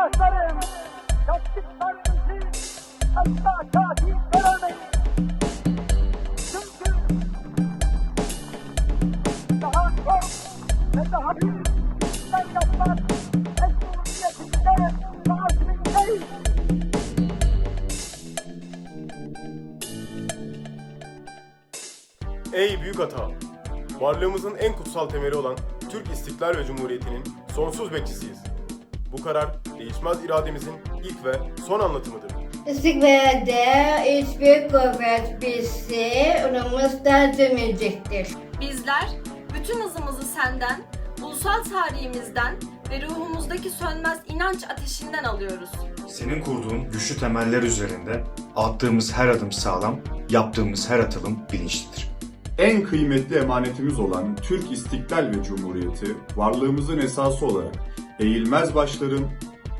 Yurttaşlarım, yaptıklarınızı asla katil görmeyin. Çünkü daha çok ve daha büyük işler yapmak Cumhuriyetimizde vazimindeyiz. Ey büyük ata! Varlığımızın en kutsal temeli olan Türk İstiklal ve Cumhuriyeti'nin sonsuz bekçisiyiz. Bu karar değişmez irademizin ilk ve son anlatımıdır. İstiklerde hiçbir kuvvet bizi önümüzde demeyecektir. Bizler bütün hızımızı senden, ulusal tarihimizden ve ruhumuzdaki sönmez inanç ateşinden alıyoruz. Senin kurduğun güçlü temeller üzerinde attığımız her adım sağlam, yaptığımız her atılım bilinçlidir. En kıymetli emanetimiz olan Türk İstiklal ve Cumhuriyeti, varlığımızın esası olarak eğilmez başların,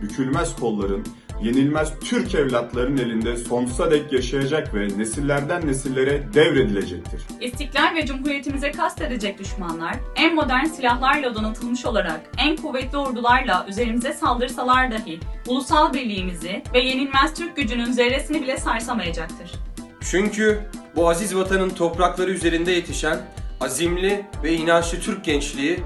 bükülmez kolların, yenilmez Türk evlatların elinde sonsuza dek yaşayacak ve nesillerden nesillere devredilecektir. İstiklal ve Cumhuriyetimize kastedecek düşmanlar, en modern silahlarla donatılmış olarak en kuvvetli ordularla üzerimize saldırsalar dahi ulusal birliğimizi ve yenilmez Türk gücünün zerresini bile sarsamayacaktır. Çünkü bu aziz vatanın toprakları üzerinde yetişen azimli ve inançlı Türk gençliği,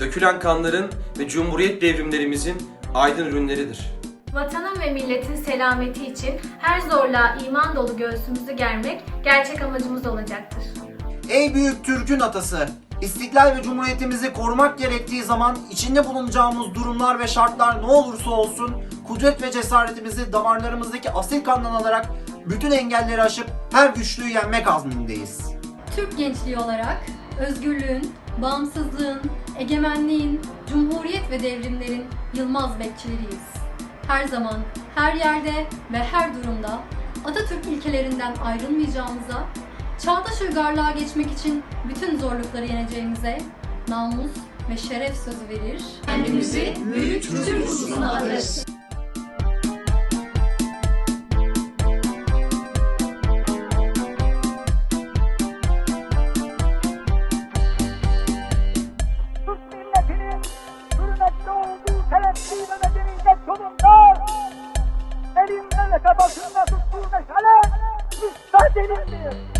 dökülen kanların ve cumhuriyet devrimlerimizin aydın ürünleridir. Vatanın ve milletin selameti için her zorluğa iman dolu göğsümüzü germek gerçek amacımız olacaktır. Ey büyük Türk'ün atası! İstiklal ve Cumhuriyetimizi korumak gerektiği zaman içinde bulunacağımız durumlar ve şartlar ne olursa olsun kudret ve cesaretimizi damarlarımızdaki asil kandan alarak bütün engelleri aşıp her güçlüğü yenmek azmindeyiz. Türk gençliği olarak özgürlüğün, bağımsızlığın, egemenliğin, cumhuriyet ve devrimlerin yılmaz bekçileriyiz. Her zaman, her yerde ve her durumda Atatürk ilkelerinden ayrılmayacağımıza, çağdaş uygarlığa geçmek için bütün zorlukları yeneceğimize namus ve şeref sözü verir. Kendimizi büyük Türk ulusuna adarız. Yaka bakın nasıl bu meşale müstahdenin.